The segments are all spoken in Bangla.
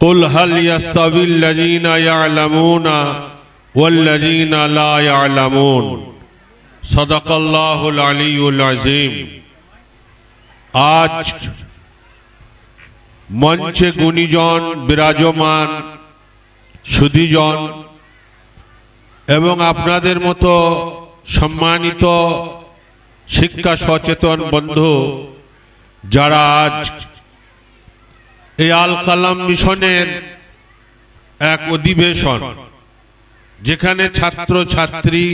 قل هل يستوي الذين يعلمون والذين لا يعلمون صدق الله العلي العظيم আজ মঞ্চে গুণীজন বিরাজমান সুধীজন এবং আপনাদের মতো সম্মানিত শিক্ষা সচেতন বন্ধু যারা আজ এই আল কালাম মিশনের এক অধিবেশন, যেখানে ছাত্র ছাত্রী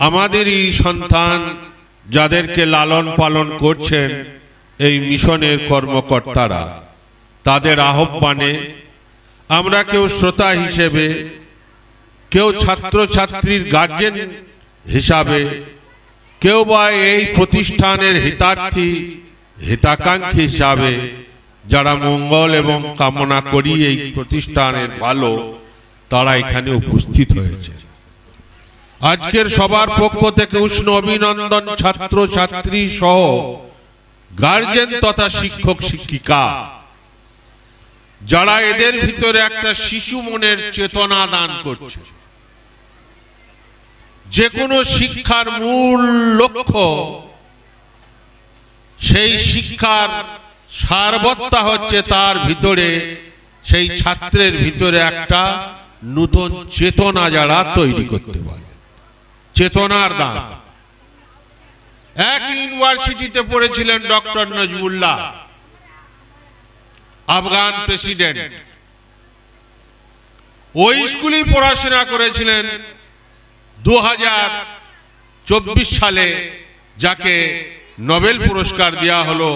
আমাদেরই সন্তান যাদেরকে লালন পালন করছেন এই মিশনের কর্মকর্তারা, তাদের আহ্বানে আমরা কেউ শ্রোতা হিসেবে, কেউ ছাত্র ছাত্রীর গার্জেন হিসাবে, কেউ বা এই প্রতিষ্ঠানের হিতার্থী, হিতাকাঙ্ক্ষী হিসাবে যারা মঙ্গল এবং কামনা করি এই প্রতিষ্ঠানের ভালো তারা এখানে উপস্থিত হয়েছে। আজকের সবার পক্ষ থেকে উষ্ণ অভিনন্দন ছাত্র ছাত্রী সহ গার্জেন তথা শিক্ষক শিক্ষিকা। যারা এদের ভিতরে একটা শিশু মনের চেতনা দান করছে। যে কোনো শিক্ষার মূল লক্ষ্য সেই শিক্ষার সারবত্তা হচ্ছে তার ভিতরে, সেই ছাত্রের ভিতরে একটা নূতন চেতনা যারা তৈরি করতে পারে। চেতনার দান। এক ইউনিভার্সিটিতে পড়েছিলেন ডক্টর নজমুল্লাহ আফগান প্রেসিডেন্ট। ওই স্কুলেই পড়াশোনা করেছিলেন দু হাজার চব্বিশ সালে, যাকে নোবেল পুরস্কার দেওয়া হলো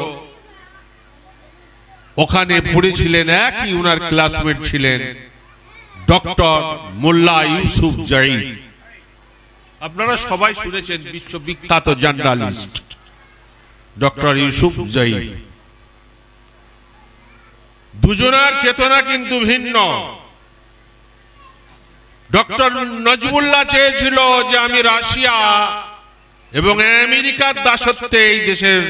ওখানে পড়েছিলেন একই উনার ক্লাসমেট ছিলেন ডক্টর মোল্লা ইউসুফ জাইফ আপনারা সবাই শুনেছেন বিশ্ববিখ্যাত জার্নালিস্ট। ডক্টর ইউসুফ জাইফ দুজনার চেতনা কিন্তু ভিন্ন। ডক্টর নজমুল্লাহ চেয়েছিল যে আমি রাশিয়া এবং আমেরিকার দাসত্বে এই দেশের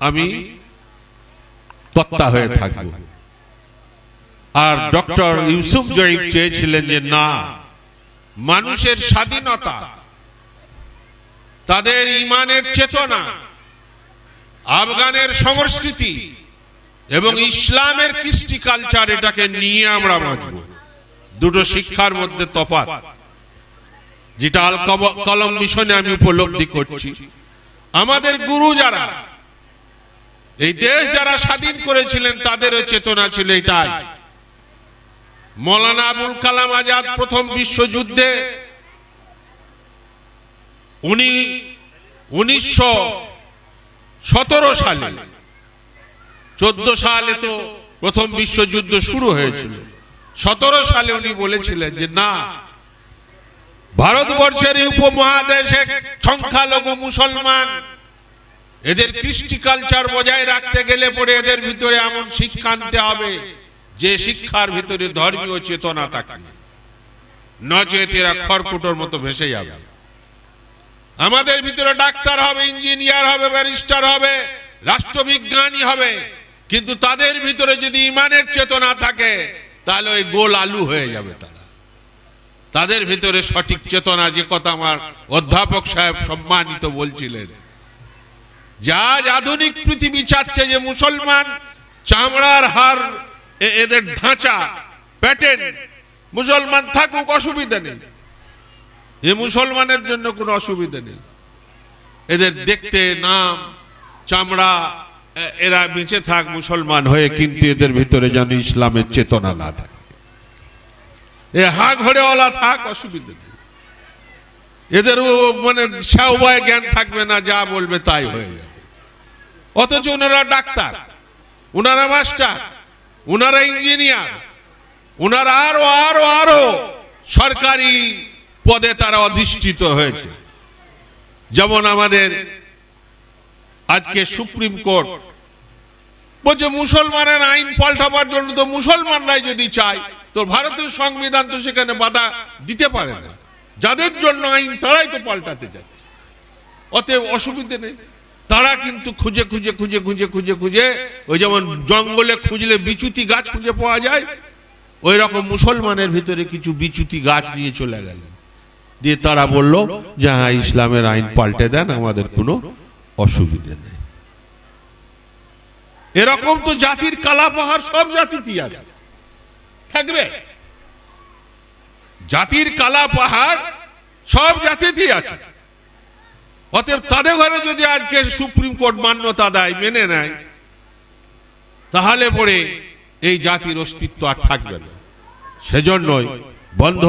আমি কর্তা হয়ে থাকব। আর ডক্টর ইউসুফ জয়ীব চেয়েছিলেন যে না মানুষের স্বাধীনতা তাদের ইমানের চেতনা আফগানের সংস্কৃতি এবং ইসলামের কৃষ্টি কালচার এটাকে নিয়ে আমরা বাঁচব। দুটো শিক্ষার মধ্যে তফাৎ যেটা আল কলম মিশনে আমি উপলব্ধি করছি। আমাদের গুরু যারা এই দেশ যারা স্বাধীন করেছিলেন, তাদেরও চেতনা ছিল এটাই। মৌলানা আবুল কালাম আজাদ প্রথম বিশ্বযুদ্ধে উনি উনিশশো সতেরো সালে, চোদ্দ সালে তো প্রথম বিশ্বযুদ্ধ শুরু হয়েছিল। সতেরো সালে উনি বলেছিলেন যে, না, ভারতবর্ষের উপমহাদেশে সংখ্যালঘু মুসলমান এদের কৃষ্টি কালচার বজায় রাখতে গেলে পরে এদের ভিতরে এমন শিক্ষা আনতে হবে যে শিক্ষার ভিতরে ধর্মীয় চেতনা থাকে। নচেত এরা খড়কুটোর মতো ভেসে যাবে। আমাদের ভিতরে ডাক্তার হবে, ইঞ্জিনিয়ার হবে, ব্যারিস্টার হবে, রাষ্ট্রবিজ্ঞানী হবে। কিন্তু তাদের ভিতরে যদি ইমানের চেতনা থাকে, তাহলে ওই গোল আলু হয়ে যাবে তারা। তাদের ভিতরে সঠিক চেতনা, যে কথা আমার অধ্যাপক সাহেব সম্মানিত বলছিলেন যা আধুনিক পৃথিবী চাচ্ছে যে মুসলমান, চামড়ার হার এদের ঢাঁচা প্যাটেন, মুসলমান থাকুক, অসুবিধা নেই। এ মুসলমানের জন্য কোনো অসুবিধা নেই। এদের দেখতে, নাম, চামড়া এরা বেঁচে থাক মুসলমান হয়ে, কিন্তু এদের ভিতরে যেন ইসলামের চেতনা না থাকে। এ হা ঘরেওয়ালা থাক, অসুবিধা নেই। এদেরও মানে উভয় জ্ঞান থাকবে না, যা বলবে তাই হয়ে যাবে। অথচ ওনারা ডাক্তার ওনারা মাস্টার ওনারা ইঞ্জিনিয়ার ওনারা আরও আরও আরও সরকারি পদে তারা অধিষ্ঠিত হয়েছে। যেমন আমাদের আজকে সুপ্রিম কোর্ট বলছে, মুসলমানের আইন পাল্টাবার জন্য তো মুসলমানরাই যদি চায়, তো ভারতের সংবিধান তো সেখানে বাধা দিতে পারে না। যাদের জন্য আইন, তারাই তো পাল্টাতে যাচ্ছে। অতএব অসুবিধে নেই। তারা কিন্তু খুঁজে খুঁজে খুঁজে খুঁজে খুঁজে খুঁজে ওই যেমন জঙ্গলে খুঁজলে বিচুতি গাছ খুঁজে পাওয়া যায়, ওই রকম মুসলমানের ভিতরে কিছু বিচুতি গাছ নিয়ে চলে গেলেন। দিয়ে তারা বলল, যে হ্যাঁ ইসলামের আইন পাল্টে দেন, আমাদের কোনো অসুবিধে নেই। এরকম তো জাতির কালা পাহাড়, সব জাতিতেই আছে। থাকবে? জাতির কালা পাহাড় সব জাতিতেই আছে। অতএব তাদের ঘরে যদি আজকে সুপ্রিম কোর্ট মান্যতা দেয়, মেনে নেয়, তাহলে পরে এই জাতির অস্তিত্ব আর থাকবে না। সেজন্যই বন্ধ,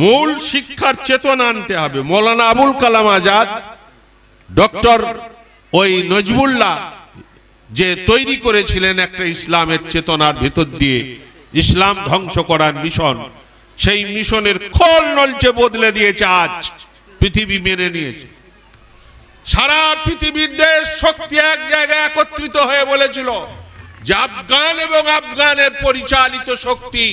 মূল শিক্ষার চেতনা আনতে হবে। মৌলানা আবুল কালাম আজাদ, ডক্টর ওই নজবুল্লাহ যে তৈরি করেছিলেন একটা ইসলামের চেতনার ভিতর দিয়ে, ইসলাম ধ্বংস করার মিশন, সেই মিশনের খোল নলচে বদলে দিয়েছে আজ, পৃথিবী মেনে নিয়েছে। সারা পৃথিবীর দেশ শক্তি এক জায়গায় একত্রিত হয়ে বলেছিল যে আফগান এবং আফগানের পরিচালিত শক্তি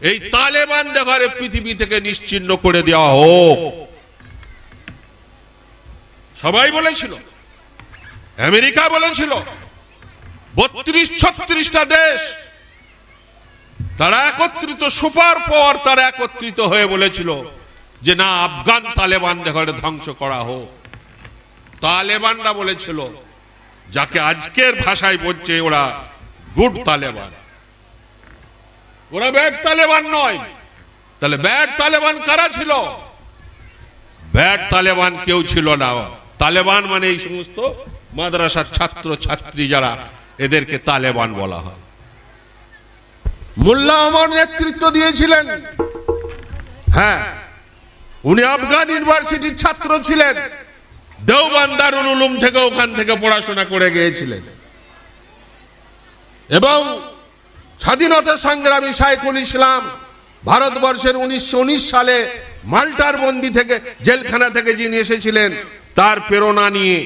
এই তালেবান দেখারে পৃথিবী থেকে নিশ্চিন্ন করে দেওয়া হোক। সবাই বলেছিল, আমেরিকা বলেছিল, বত্রিশ ছত্রিশটা দেশ তারা একত্রিত, সুপার পর তারা একত্রিত হয়ে বলেছিল যে না, আফগান তালেবান দেখারে ধ্বংস করা হোক। তালেবানরা বলেছিল, যাকে আজকের ভাষায় বলছে ওরা গুড তালেবান। ওরা ব্যাড তালেবান নয়। তাহলে ব্যাড তালেবান কারা ছিল? ব্যাড তালেবান কেউ ছিল না। তালেবান মানে এই সমস্ত মাদ্রাসার ছাত্র ছাত্রী যারা, এদেরকে তালেবান বলা হয়। মোল্লা আমার নেতৃত্ব দিয়েছিলেন। হ্যাঁ উনি আফগান ইউনিভার্সিটির ছাত্র ছিলেন। দেওবান দারুল উলুম থেকে ওখান থেকে পড়াশোনা করে গিয়েছিলেন। এবং স্বাধীনতা সংগ্রামী সাইকুল ইসলাম ভারতবর্ষের উনিশশো উনিশ সালে মাল্টার বন্দি থেকে জেলখানা থেকে যিনি এসেছিলেন, তার প্রেরণা নিয়ে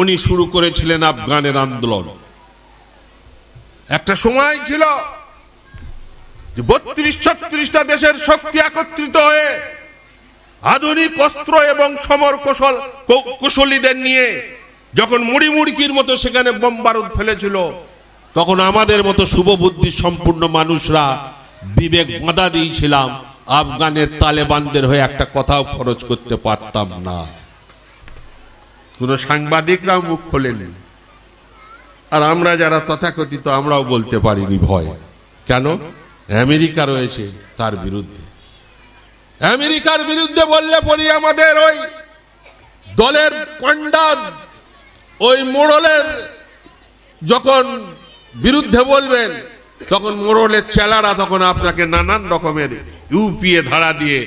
উনি শুরু করেছিলেন আফগানের আন্দোলন। একটা সময় ছিল বত্রিশ ছত্রিশটা দেশের শক্তি একত্রিত হয়ে আধুনিক অস্ত্র এবং সমর কৌশল কুশলীদের নিয়ে যখন মুড়ি মুড়কির মতো সেখানে বোম বারুদ ফেলেছিল, তখন আমাদের মতো শুভবুদ্ধি সম্পূর্ণ মানুষরা বিবেক বাঁধা দিয়েছিলাম, আফগানের তালেবানদের হয়ে একটা কথাও খরচ করতে পারতাম না। কোন সাংবাদিকরাও মুখ খোলেনি। আর আমরা যারা তথাকথিত, আমরাও বলতে পারিনি ভয়। কেন? আমেরিকা রয়েছে তার বিরুদ্ধে। আমেরিকার বিরুদ্ধে বললে পরি আমাদের ওই দলের পান্ডা ওই মোড়লের যখন বিরুদ্ধে বলবেন, তখন মোড়লের চেলারা তখন আপনাকে নানান রকমের ইউপিএ ধারা দিয়ে,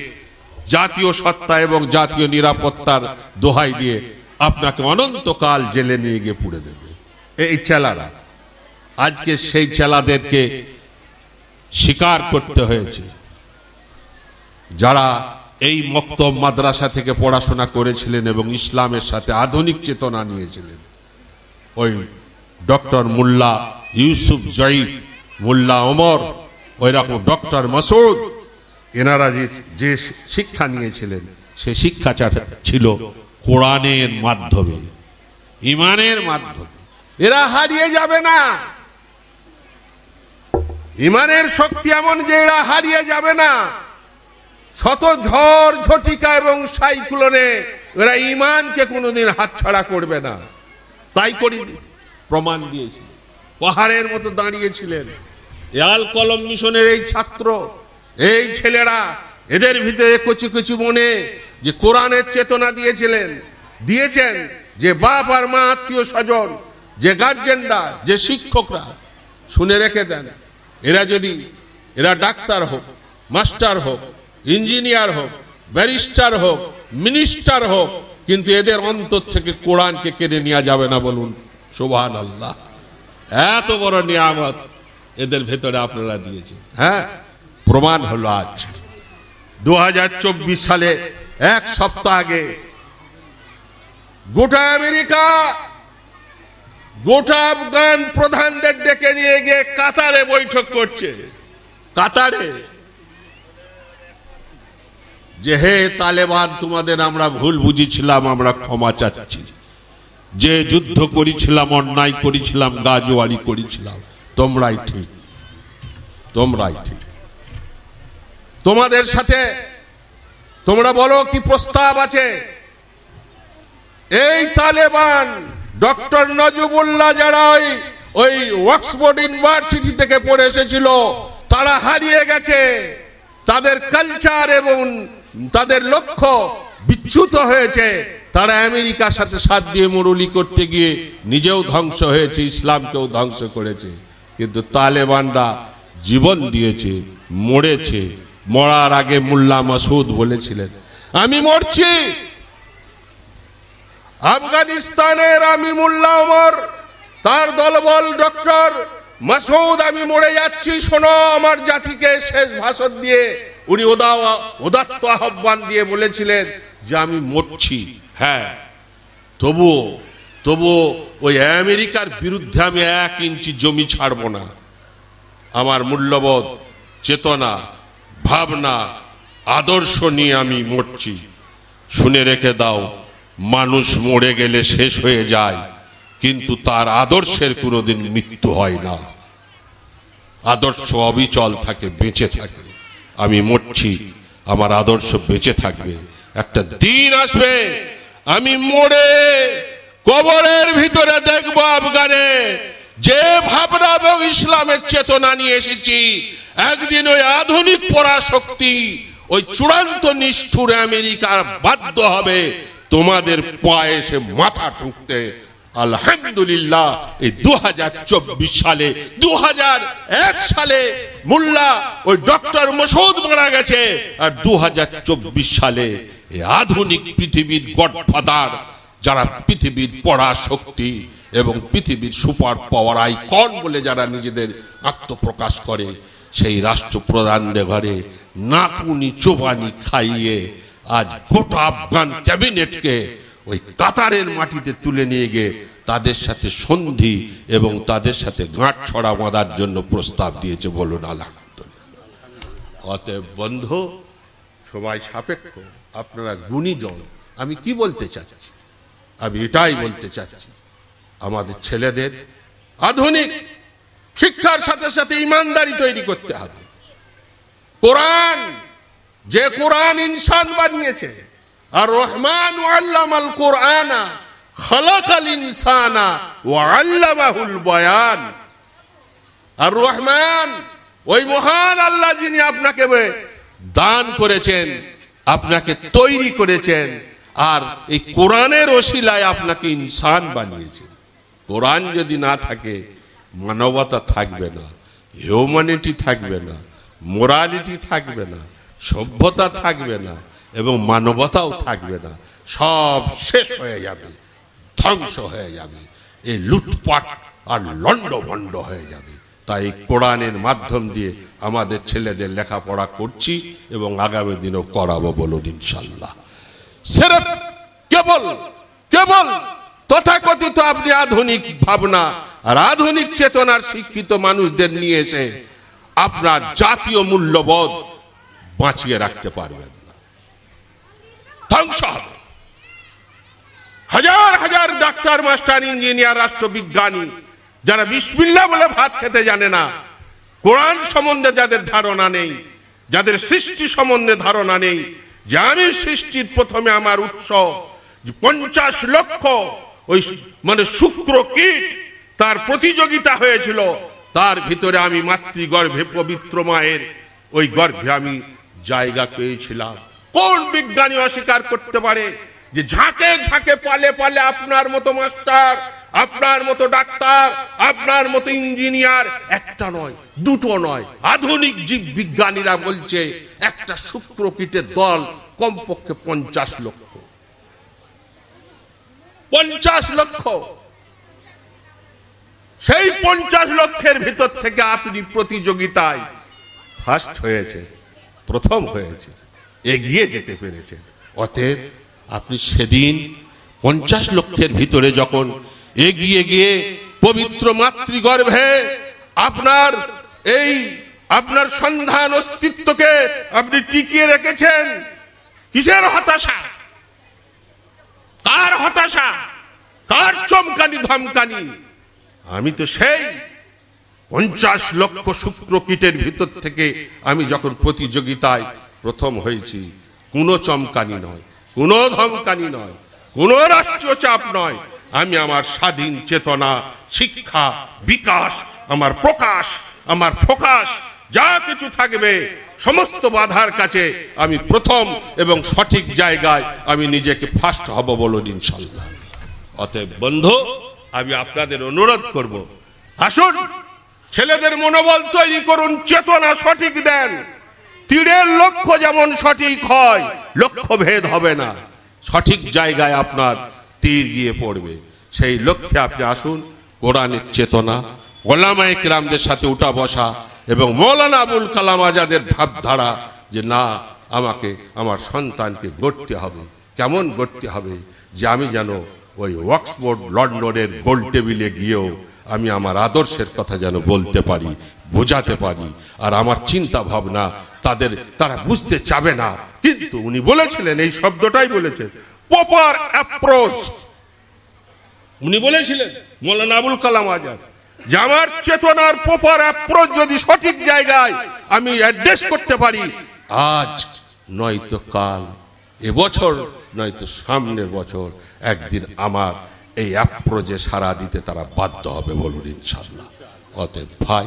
জাতীয় সত্তা এবং জাতীয় নিরাপত্তার দোহাই দিয়ে আপনাকে অনন্তকাল জেলে নিয়ে গিয়ে পুড়ে দেবে। এই চেলারা, আজকে সেই চেলাদেরকে স্বীকার করতে হয়েছে। যারা এই মক্তব মাদ্রাসা থেকে পড়াশোনা করেছিলেন এবং ইসলামের সাথে আধুনিক চেতনা নিয়েছিলেন। ওই ডক্টর মোল্লা ইউসুফ জয়ীফ, মোল্লা ওমর ওই রকম ডক্টর মাসুদ এনারা যে যে শিক্ষা নিয়েছিলেন, সে শিক্ষাটা ছিল কোরআনের মাধ্যমে, ইমানের মাধ্যমে। এরা হারিয়ে যাবে না। ইমানের শক্তি এমন যে এরা হারিয়ে যাবে না। শত ঝড় ঝটিকা এবং সাইক্লোনে এরা ইমানকে কোনোদিন হাতছাড়া করবে না। তাই করিনি প্রমাণ দিয়েছিল পাহাড়ের মতো দাঁড়িয়েছিলেন। এয়াল কলম মিশনের এই ছাত্র, এই ছেলেরা এদের ভিতরে কচি কচি মনে যে কোরআনের চেতনা দিয়েছিলেন। দিয়েছেন যে বাপ আর মা আত্মীয় স্বজন, যে গার্জেনরা, যে শিক্ষকরা, শুনে রেখে দেন। এরা যদি, এরা ডাক্তার হোক, মাস্টার হোক ইঞ্জিনিয়ার হোক, ব্যারিস্টার হোক, মিনিস্টার হোক, কিন্তু এদের অন্তর থেকে কোরআনকে কেড়ে নেওয়া যাবে না বলুন। সোভান আল্লাহ এত বড় নিয়ামত এদের ভেতরে আপনারা দিয়েছে হ্যাঁ প্রমাণ হলো আজ। দু হাজার চব্বিশ সালে এক সপ্তাহ আগে গোটা আমেরিকা গোটা আফগান প্রধানদের ডেকে নিয়ে গিয়ে কাতারে বৈঠক করছে। কাতারে যে হে তালেবান, তোমাদের আমরা ভুল বুঝেছিলাম, আমরা ক্ষমা চাচ্ছি। যে যুদ্ধ করেছিলাম, অন্যায় করেছিলাম, গাজোয়ারি করেছিলাম, তোমরাই ঠিক। তোমরাই ঠিক। তোমাদের সাথে তোমরা বলো কি প্রস্তাব আছে? এই তালেবান, ডক্টর নজবুল্লাহ যারা ওই ওই অক্সফোর্ড ইউনিভার্সিটি থেকে পড়ে এসেছিল, তারা হারিয়ে গেছে। তাদের কালচার এবং তাদের লক্ষ্য বিচ্যুত হয়েছে। তারা আমেরিকার সাথে সাথ দিয়ে মুরুলি করতে গিয়ে নিজেও ধ্বংস হয়েছে, ইসলামকেও ধ্বংস করেছে। কিন্তু তালেবানরা জীবন দিয়েছে, মরেছে। মরার আগে মোল্লা মাসুদ বলেছিলেন, আমি মরছি। আফগানিস্তানের আমি মোল্লা ওমর, তার দলবল ডক্টর মাসুদ, আমি মরে যাচ্ছি। শোনো আমার জাতিকে শেষ ভাষণ দিয়ে উনি ওদা উদাত্ত আহ্বান দিয়ে বলেছিলেন যে আমি মরছি। হ্যাঁ। তবুও তবুও ওই আমেরিকার বিরুদ্ধে আমি এক ইঞ্চি জমি ছাড়বো না। আমার মূল্যবোধ, চেতনা, ভাবনা, আদর্শ নিয়ে আমি মরছি। শুনে রেখে দাও, মানুষ মরে গেলে শেষ হয়ে যায়, কিন্তু তার আদর্শের কোনোদিন মৃত্যু হয় না। আদর্শ অবিচল থাকে, বেঁচে থাকে। আমি মরছি, আমার আদর্শ বেঁচে থাকবে। একটা দিন আসবে, আমি মরে কবরের ভিতরে দেখব আফগানে। যে ভাবনা এবং ইসলামের চেতনা নিয়ে এসেছি, একদিন ওই আধুনিক পরাশক্তি, ওই চূড়ান্ত নিষ্ঠুর আমেরিকার বাধ্য হবে তোমাদের পায়ে এসে মাথা ঠুকতে। আলহামদুলিল্লাহ, এই দুহাজার চব্বিশ সালে দুহাজার এক সালে মোল্লা ওই ডক্টর মসুদ মারা গেছে। আর দুহাজার চব্বিশ সালে এই আধুনিক পৃথিবীর গডফাদার, যারা পৃথিবীর পড়া শক্তি এবং পৃথিবীর সুপার পাওয়ার আইকন বলে যারা নিজেদের আত্মপ্রকাশ করে, সেই রাষ্ট্রপ্রধানদের ঘরে নাকুনি চোবানি খাইয়ে আজ গোটা আফগান ক্যাবিনেটকে ওই কাতারের মাটিতে তুলে নিয়ে গিয়ে তাদের সাথে সন্ধি এবং তাদের সাথে গাঁট ছড়া বাঁধার জন্য প্রস্তাব দিয়েছে বলুন আলহামদুলিল্লাহ। অতএব বন্ধু, সময় সাপেক্ষ। আপনারা গুণীজন। আমি কি বলতে চাচ্ছি? আমি এটাই বলতে চাচ্ছি। আমাদের ছেলেদের আধুনিক শিক্ষার সাথে সাথে ইমানদারি তৈরি করতে হবে। কোরআন, যে কোরআন ইনসান বানিয়েছে আর রহমান আল্লামাল কোরআনা, খালাকাল ইনসানা ওয়া আল্লামাহুল বয়ান। আর রহমান, ওই মহান আল্লাহ যিনি আপনাকে দান করেছেন, আপনাকে তৈরি করেছেন, আর এই কোরআনের ওসিলায় আপনাকে ইনসান বানিয়েছেন। কোরআন যদি না থাকে, মানবতা থাকবে না হিউম্যানিটি থাকবে না মোরালিটি থাকবে না, সভ্যতা থাকবে না এবং মানবতাও থাকবে না। সব শেষ হয়ে যাবে, ধ্বংস হয়ে যাবে, এই লুটপাট আর লন্ডভন্ড হয়ে যাবে। তাই কোরআনের মাধ্যম দিয়ে আমাদের ছেলেদের লেখাপড়া করছি এবং আগামী দিনেও করাবো বলুন ইনশাল্লাহ। সেরেফ, কেবল কেবল, তথাকথিত আপনি আধুনিক ভাবনা আর আধুনিক চেতনার শিক্ষিত মানুষদের নিয়ে এসে আপনার জাতীয় মূল্যবোধ বাঁচিয়ে রাখতে পারবেন। ধ্বংস হবে। হাজার হাজার ডাক্তার, মাস্টার, ইঞ্জিনিয়ার, রাষ্ট্রবিজ্ঞানী যারা বিসমিল্লা বলে ভাত খেতে জানে না, কোরআন সম্বন্ধে যাদের ধারণা নেই, যাদের সৃষ্টি সম্বন্ধে ধারণা নেই, যে আমি সৃষ্টির প্রথমে আমার উৎস পঞ্চাশ লক্ষ ওই মানে শুক্র কীট তার প্রতিযোগিতা হয়েছিল, তার ভিতরে আমি মাতৃগর্ভে পবিত্র মায়ের ওই গর্ভে আমি জায়গা পেয়েছিলাম। কোন বিজ্ঞানী অস্বীকার করতে পারে? যে ঝাঁকে ঝাঁকে পালে পালে আপনার মতো মাস্টার, আপনার মতো ডাক্তার, আপনার মতো ইঞ্জিনিয়ার একটা নয়, দুটো নয়। আধুনিক জীব বিজ্ঞানীরা বলছে, একটা শুক্রকীটের দল কমপক্ষে পঞ্চাশ লক্ষ। পঞ্চাশ লক্ষ। সেই পঞ্চাশ লক্ষের ভিতর থেকে আপনি প্রতিযোগিতায় ফার্স্ট হয়েছে, প্রথম হয়েছে। এগিয়ে যেতে পেরেছেন। অতএব আপনি সেদিন পঞ্চাশ লক্ষের ভিতরে যখন এগিয়ে গিয়ে পবিত্র মাতৃগর্ভে আপনার এই আপনার সন্ধান অস্তিত্বকে আপনি টিকিয়ে রেখেছেন, কিসের হতাশা? কার হতাশা? কার চমকানি ধমকানি? আমি তো সেই পঞ্চাশ লক্ষ শুক্র কীটের ভিতর থেকে আমি যখন প্রতিযোগিতায় প্রথম হয়েছি। কোনো চমকানি নয়, কোনো ধমকানি নয়, কোনো রাষ্ট্রীয় চাপ নয়। আমি আমার স্বাধীন চেতনা, শিক্ষা, বিকাশ, আমার প্রকাশ, আমার ফোকাস, যা কিছু থাকবে, সমস্ত বাধার কাছে আমি প্রথম এবং সঠিক জায়গায় আমি নিজেকে ফার্স্ট হব বলুন ইনশাল্লাহ অতএব বন্ধু, আমি আপনাদের অনুরোধ করব, আসুন, ছেলেদের মনোবল তৈরি করুন, চেতনা সঠিক দেন। তীরের লক্ষ্য যেমন সঠিক হয় লক্ষ্য ভেদ হবে না। সঠিক জায়গায় আপনার তীর গিয়ে পড়বে। সেই লক্ষ্যে আপনি আসুন, কোরআনের চেতনা, ওলামা ইকরামদের সাথে উঠা বসা এবং মৌলানা আবুল কালাম আজাদের ভাবধারা যে না, আমাকে, আমার সন্তানকে গড়তে হবে। কেমন গড়তে হবে? যে আমি যেন ওই ওয়াক্সফোর্ড লন্ডনের গোল টেবিলে গিয়েও আমি আমার আদর্শের কথা যেন বলতে পারি। বোঝাতে পারি। আর আমার চিন্তা ভাবনা তাদের, তারা বুঝতে চাবে না। কিন্তু উনি বলেছিলেন, এই শব্দটাই বলেছেন প্রপার অ্যাপ্রোচ উনি বলেছিলেন, মৌলানা আবুল কালাম আজাদ, যে আমার চেতনার প্রপার অ্যাপ্রোচ যদি সঠিক জায়গায় আমি অ্যাড্রেস করতে পারি, আজ নয়তো কাল, এবছর নয়তো সামনের বছর, একদিন আমার এই অ্যাপ্রোচে সারা দিতে তারা বাধ্য হবে বলুন ইনশাল্লাহ অতএব ভাই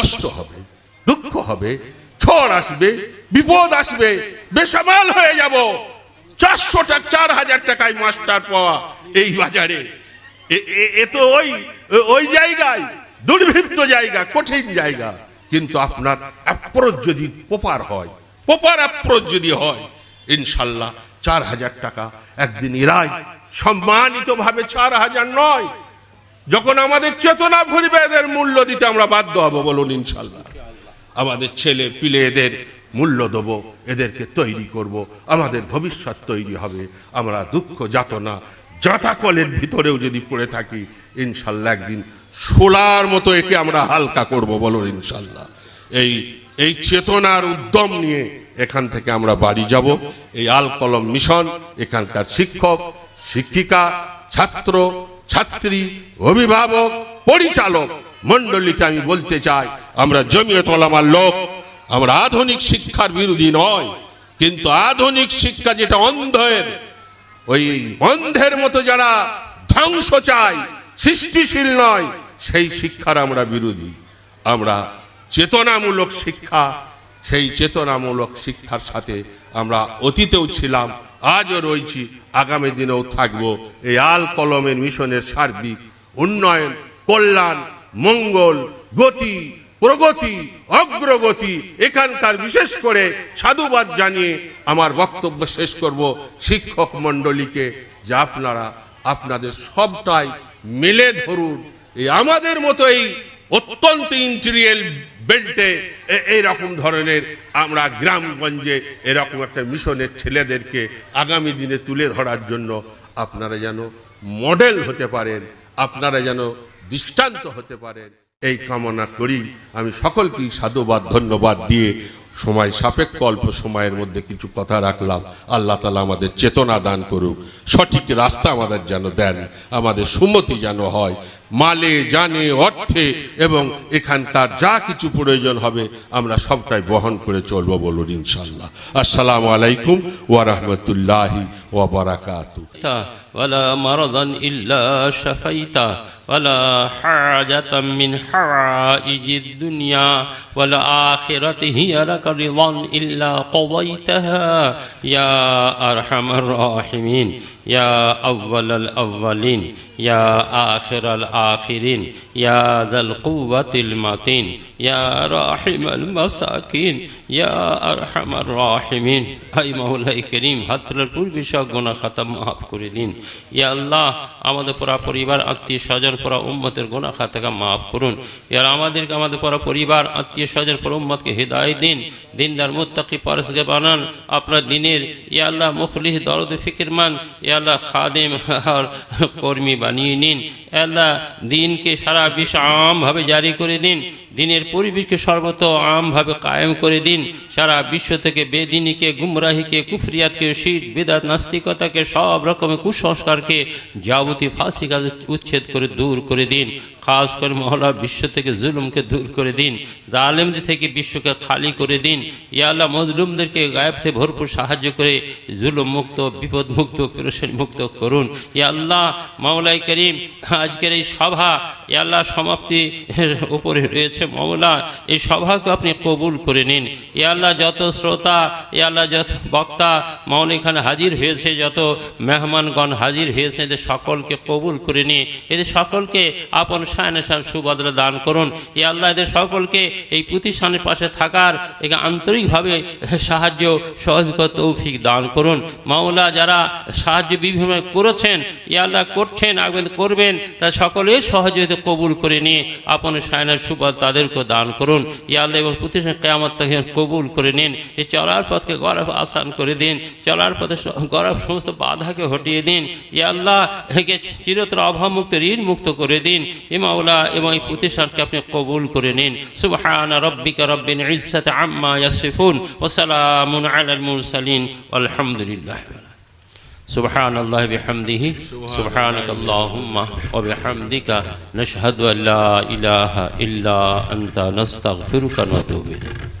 কষ্ট হবে, দুঃখ হবে, ঝড় আসবে, বিপদ আসবে, বেসামাল হয়ে যাব। চারশো টাকা চার হাজার টাকায় মাস্টার পাওয়া এই বাজারে। এ- তো ওই ওই জায়গায় দুর্ভিক্ত জায়গা, কঠিন জায়গা। কিন্তু আপনার অ্যাপ্রোচ যদি প্রপার হয় প্রপার অ্যাপ্রোচ যদি হয়। ইনশাল্লাহ, চার হাজার টাকা একদিন এরাই সম্মানিত ভাবে চার হাজার নয় যখন আমাদের চেতনা ঘুরবে এদের মূল্য দিতে আমরা বাধ্য হব বলুন ইনশাল্লাহ। আমাদের ছেলে পিলে এদের মূল্য দেবো, এদেরকে তৈরি করব, আমাদের ভবিষ্যৎ তৈরি হবে। আমরা দুঃখ যাতনা জাতাকলের ভিতরেও যদি পড়ে থাকি, ইনশাল্লাহ একদিন সোলার মতো একে আমরা হালকা করব বলুন ইনশাল্লাহ। এই এই চেতনার উদ্যম নিয়ে এখান থেকে আমরা বাড়ি যাব। এই আল কলম মিশন, এখানকার শিক্ষক, শিক্ষিকা, ছাত্র ছাত্রী, অভিভাবক, পরিচালক মন্ডলীকে আমি বলতে চাই, আমরা জমিয়ত ওলামার লোক, আমরা আধুনিক শিক্ষার বিরোধী নয় কিন্তু আধুনিক শিক্ষা যেটা অন্ধের, ওই অন্ধের মতো যারা ধ্বংস চায়, সৃষ্টিশীল নয়, সেই শিক্ষার আমরা বিরোধী। আমরা চেতনামূলক শিক্ষা, সেই চেতনামূলক শিক্ষার সাথে আমরা অতীতেও ছিলাম, আজও রয়েছি আগামী দিনেও থাকব। এই আল কলমের মিশনের সার্বিক উন্নয়ন, কল্যাণ, মঙ্গল, গতি, প্রগতি, অগ্রগতি এখানকার বিশেষ করে সাধুবাদ জানিয়ে আমার বক্তব্য শেষ করব শিক্ষক মণ্ডলীকে, যে আপনারা আপনাদের সবটাই মেলে ধরুন। এই আমাদের মতো এই অত্যন্ত ইন্টেরিয়াল বেল্টে এইরকম ধরনের আমরা গ্রামগঞ্জে এরকম একটা মিশনের ছেলেদেরকে আগামী দিনে তুলে ধরার জন্য আপনারা যেন মডেল হতে পারেন, আপনারা যেন দৃষ্টান্ত হতে পারেন। এই কামনা করি, আমি সকলকেই সাধুবাদ, ধন্যবাদ দিয়ে সময় সাপেক্ষ, অল্প সময়ের মধ্যে কিছু কথা রাখলাম। আল্লাহ তালা আমাদের চেতনা দান করুক, সঠিক রাস্তা আমাদের যেন দেন, আমাদের সুমতি যেন হয় মালে জানে অর্থে এবং এখানকার যা কিছু প্রয়োজন হবে আমরা সবটাই বহন করে চলবো বলুন ইনশাল্লাহ আসসালামু আলাইকুম ওয়া রাহমাতুল্লাহি ওয়া বারাকাতু ولا مرضا إلا شفيته ولا حاجة من حوائج الدنيا والآخرة هي لك رضا إلا قضيتها يا أرحم الراحمين يا أول الأولين يا آخر الآخرين يا ذا القوة المتين. يا راحم المساكين يا أرحم الراحمين أي مولاي كريم হাতরের পূর্বে সব গোনা খাতা মাফ করে দিন ইয়া আল্লাহ আমাদের পুরা পরিবার আত্মীয় স্বজন পুরা উম্মতের গোনা খাতাকে মাফ করুন ইয়ার আমাদেরকে আমাদের পুরা পরিবার আত্মীয় স্বজন পুরা উম্মতকে হৃদায় দিন দিনদার মুত্তাকি পারসকে বানান আপনার দিনের ইয়া আল্লাহ মুখলিহ দরদ ফিকিরমান ইয়া আল্লাহ খাদিম আর কর্মী বানিয়ে নিন ইয়া আল্লাহ দিনকে সারা বিশ্ব আমভাবে জারি করে দিন দিনের পরিবেশকে সর্বত আমভাবে কায়েম করে দিন। সারা বিশ্ব থেকে বেদিনীকে, গুমরাহিকে, কুফরিয়াতকে শীত বেদাত, নাস্তিকতাকে, সব রকমের কুসংস্কারকে যাবতীয় ফাঁসি কাজ উচ্ছেদ করে দূর করে দিন। খাস করে মহলা বিশ্ব থেকে জুলুমকে দূর করে দিন। জালেমদের থেকে বিশ্বকে খালি করে দিন। ইয়াল্লাহ মজলুমদেরকে গায়েব থেকে ভরপুর সাহায্য করে জুলুম মুক্ত বিপদ মুক্ত পেরেশানি মুক্ত করুন ইয়াল্লাহ মাওলাই করিম, আজকের এই সভা ইয়াল্লাহ সমাপ্তি উপরে রয়েছে। মাওলা এই সভাকে আপনি কবুল করে নিন। এ আল্লাহ যত শ্রোতা, এ আল্লাহ যত বক্তা মাওলা এখানে হাজির হয়েছে, যত মেহমানগণ হাজির হয়েছে, এদের সকলকে কবুল করে নিয়ে এদের সকলকে আপন শায়নে শান সুবদলে দান করুন। এ আল্লাহ এদের সকলকে এই প্রতিষ্ঠানের পাশে থাকার একে আন্তরিকভাবে সাহায্য, সহযোগিতা, তৌফিক দান করুন। মাওলা যারা সাহায্য বিভিন্ন করেছেন, এ আল্লাহ করছেন, আবেদন করবেন, তা সকলের সহযোগিতা কবুল করে নিয়ে আপন শায়নের সুবাদ তাদেরকে দান করুন। ই আল্লাহ, এবং প্রতিষ্ঠান কেমন তাকে কবুল করে নিন। এই চলার পথকে গরব আসান করে দিন। চলার পথে গরব সমস্ত বাধাকে হটিয়ে দিন। ই আল্লাহ, একে চিরতর অভাব মুক্ত ঋণ মুক্ত করে দিন। এ মাওলা, এবং এই প্রতিষ্ঠানকে আপনি কবুল করে নিন। সুবহান রব্বিকা রব্বিল ইজ্জাতি আম্মা ইয়াসিফুন, ওয়া সালামুন আলাল মুরসালিন। আলহামদুলিল্লাহ سبحان اللہ بحمده سبحانك اللهم وبحمدك نشهد أن لا إله الا انت نستغفرك ونتوب إليك